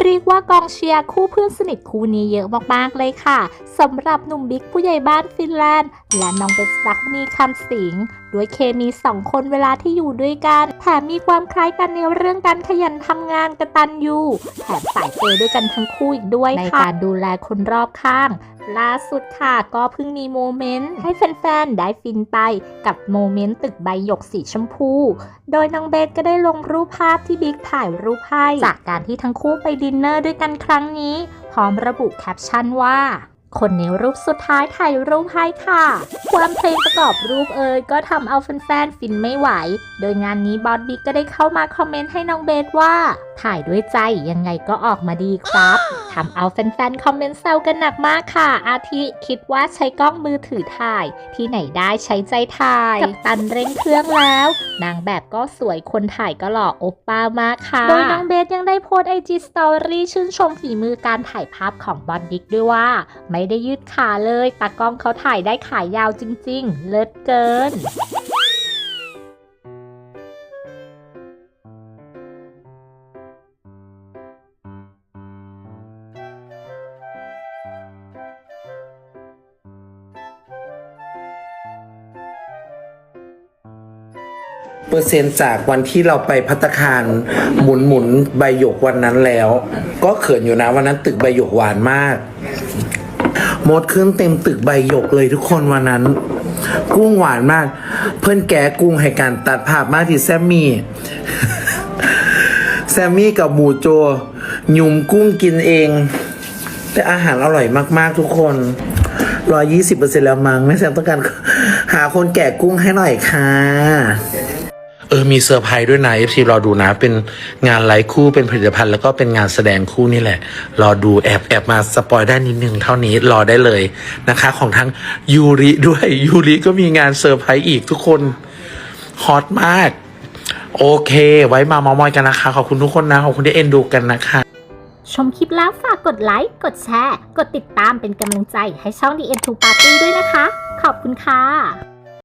เรียกว่ากองเชียร์คู่เพื่อนสนิทคู่นี้เยอะมากๆเลยค่ะสำหรับหนุ่มบิ๊กผู้ใหญ่บ้านฟินแลนด์ และน้องเบสรักนีคำสิงด้วยเคมีสองคนเวลาที่อยู่ด้วยกันแถมมีความคล้ายกันในเรื่องการขยันทำงานกระตันยูแถมสายเปย์ด้วยกันทั้งคู่อีกด้วยในการดูแลคนรอบข้าง ล่าสุดค่ะก็เพิ่งมีโมเมนต์ให้แฟนๆ ได้ฟินไปกับโมเมนต์ตึกใบหยกสีชมพู โดยน้องเบสก็ได้ลงรูปภาพที่บิ๊กถ่ายรูปให้จากการที่ทั้งคู่ไปดินเนอร์ด้วยกันครั้งนี้ พร้อมระบุแคปชั่นว่า คนในรูปสุดท้ายถ่ายรูปให้ค่ะ ความเพลงประกอบรูปเอ่ยก็ทำเอาแฟนๆ ฟินไม่ไหว โดยงานนี้บอสบิ๊กก็ได้เข้ามาคอมเมนต์ให้น้องเบสว่า ถ่ายด้วยใจยังไงก็ออกมาดีครับ ทำเอาแฟนๆ คอมเมนต์แซวกันหนักมากค่ะ อาทิคิดว่าใช้กล้องมือถือถ่าย ที่ไหนได้ใช้ใจถ่าย กับตันเร่งเครื่องแล้ว นางแบบก็สวยคนถ่ายก็หล่อโอปป้ามากค่ะ โดยน้องเบสยังได้โพสไอจีสตอรี่ชื่นชมฝีมือการถ่ายภาพของบอสบิ๊กด้วยว่า ไม่ได้ยืดขาเลยตากล้องเขาถ่ายได้ขายาวจริง ๆ เลิศเกิน เปอร์เซ็นต์จากวันที่เราไปพัตตาคารหมุนหมุนใบหยกวันนั้นแล้ว ก็เขินอยู่นะวันนั้นตึกใบหยกหวานมากหมดขึ้นเต็มตึกใบหยกเลยทุกคนวันนั้น กุ้งหวานมาก เพื่อนแกกุ้งให้การตัดภาพมากที่แซมมี่ แซมมี่กับหมูโจ หยุ่มกุ้งกินเอง แต่อาหารอร่อยมากๆทุกคนร้อยยี่สิบเปอร์เซ็นแล้วมั้งแม่แซมต้องการหาคนแกะกุ้งให้หน่อยค่ะ ออมีเซอร์ไพรส์ด้วยนะ FC รอดูนะ เป็นงานไลฟ์คู่เป็นผลิตภัณฑ์แล้วก็เป็นงานแสดงคู่นี่แหละ รอดูแอบแอบมาสปอยได้นิดนึงเท่านี้รอได้เลยนะคะ ของทั้งยูริด้วยยูริก็มีงานเซอร์ไพรส์อีกทุกคนฮอตมาก โอเค ไว้มาเมามอยกันนะคะ ขอบคุณทุกคนนะ ขอบคุณที่เอ็นดูกันนะคะ ชมคลิปแล้วฝากกดไลค์ กดแชร์ กดติดตามเป็นกำลังใจให้ช่อง The End to Party ด้วยนะคะ ขอบคุณค่ะ